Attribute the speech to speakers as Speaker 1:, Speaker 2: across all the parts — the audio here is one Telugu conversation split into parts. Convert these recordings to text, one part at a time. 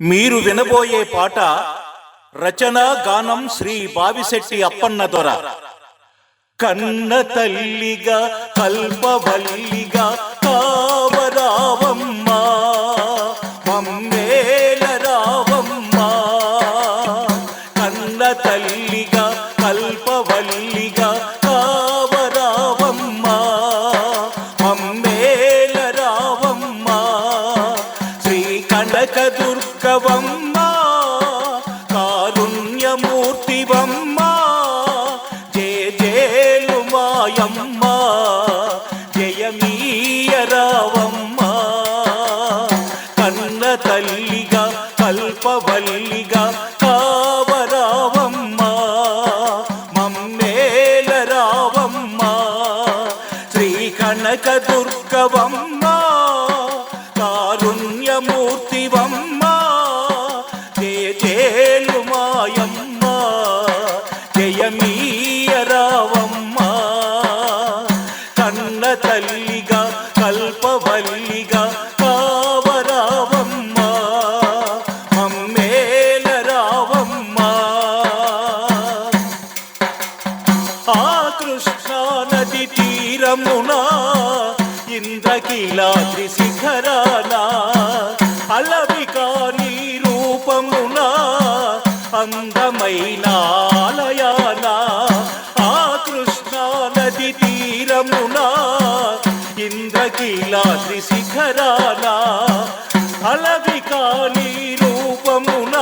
Speaker 1: మీరు వినబోయే పాట రచన గానం శ్రీ బావిశెట్టి అప్పన్న దొర కన్న తల్లిగా కల్పవల్లిగా కల్పవల్లిగా కావరావమ్మ అందమైన ఆ కృష్ణా నది తీరమున ఇంద్రకీలాద్రి శిఖరాన అలవికా నీ రూపమున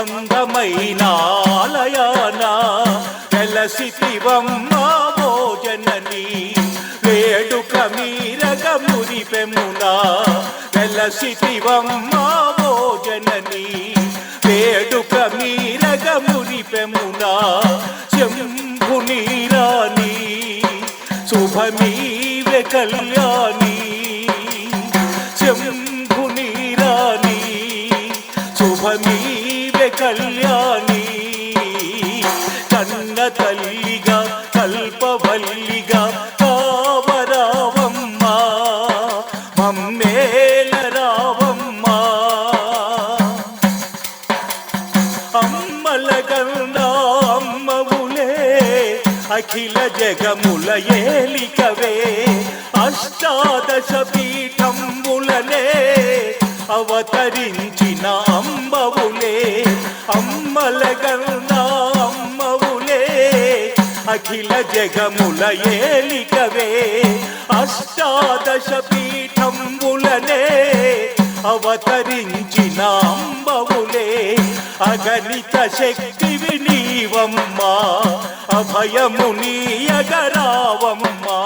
Speaker 1: అందమైన ఆలయాన వెలసితివమ్మ భోజనని వేడుక మీరగ మురిపెమున వెలసితివమ్మ భోజనని వేడుక మీరగ మురిపెమున శంభుని రాణి శుభమీవె కళ్యాణి శంభు జగముల ఏలికవే అష్టాదశ పీఠంబులనే అవతరించిన అంబవులే అమ్మల కన్నా అమ్మవులే అఖిల జగముల ఏలికవే అష్టాదశ పీఠంబులనే అవతరించిన అంబవులే. అగణిత శక్తివి నీవమ్మా అభయము నీయగరావమ్మా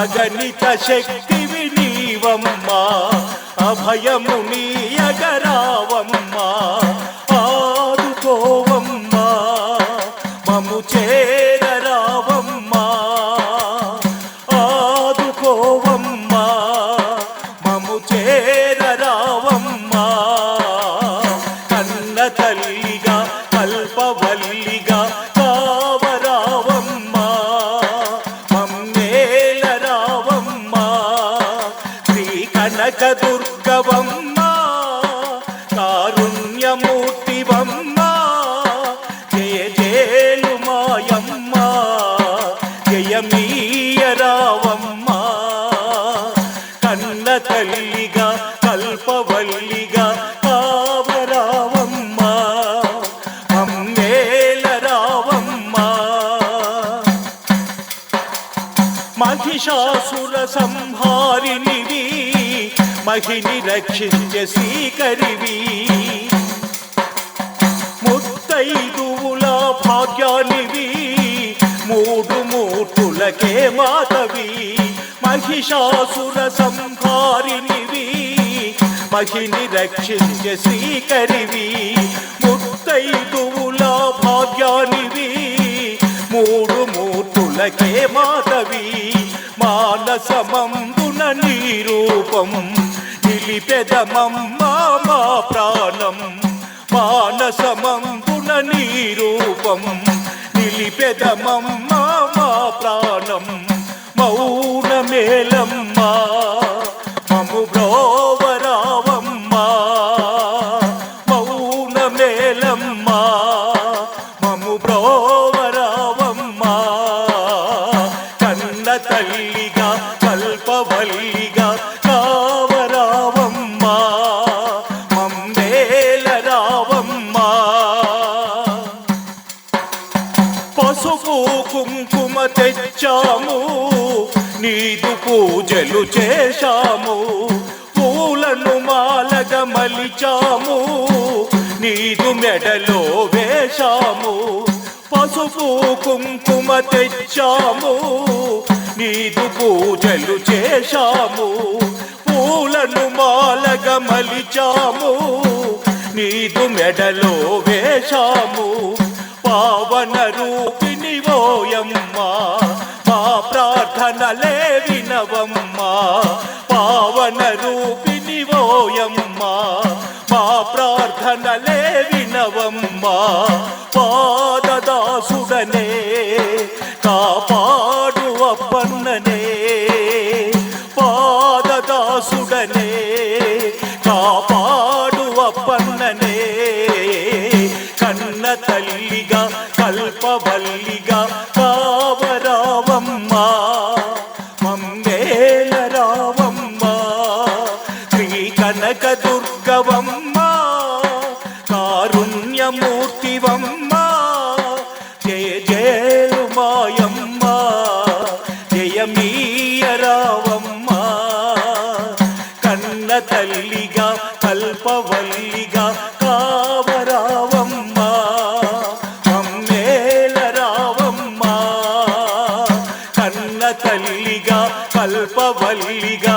Speaker 1: అగణిత శక్తివి నీవమ్మా అభయము నీయగరావమ్మా ఆదుకోవమ్మా మము చే కల్పవల్లిగా మహిషాసుర సంహారినివి మహిని రక్షించే శ్రీకరివి. ముత్తైదువుల భాగ్యానివి మూడు మూర్తులకే మాతవి మహిషాసుర సంహారినివి మహిని రక్షించే శ్రీకరివి. ముత్తైదువుల భాగ్యానివి మూడు మూర్తులకే మాతవి మానసమంబున నీ రూపం నిలిపెదమమ్మ మా ప్రాణం మానసమంబున నీ రూపం నీ నిలిపెదమమ్మ మా ప్రాణం తెచ్చాము నీదు పూజలు చేశాము పూలను మాలగ మలిచాము నీదు మెడలో వేశాము పసుపు కుంకుమ తెచ్చాము నీదు పూజలు చేశాము పూలను మాలగ మలిచాము నీదు మెడలో వేశాము పావన రూపిణి ఓయమ్మా. మా ప్రార్థనలే వినవమ్మా. పావన రూపిణి ఓయమ్మా. మా ప్రార్థనలే వినవమ్మా. మాయమ్మ జయమీయ కన్న తల్లిగా కల్పవల్లిగా కావరావమ్మ. మమ్మేల కన్న తల్లిగా కల్పవల్లిగా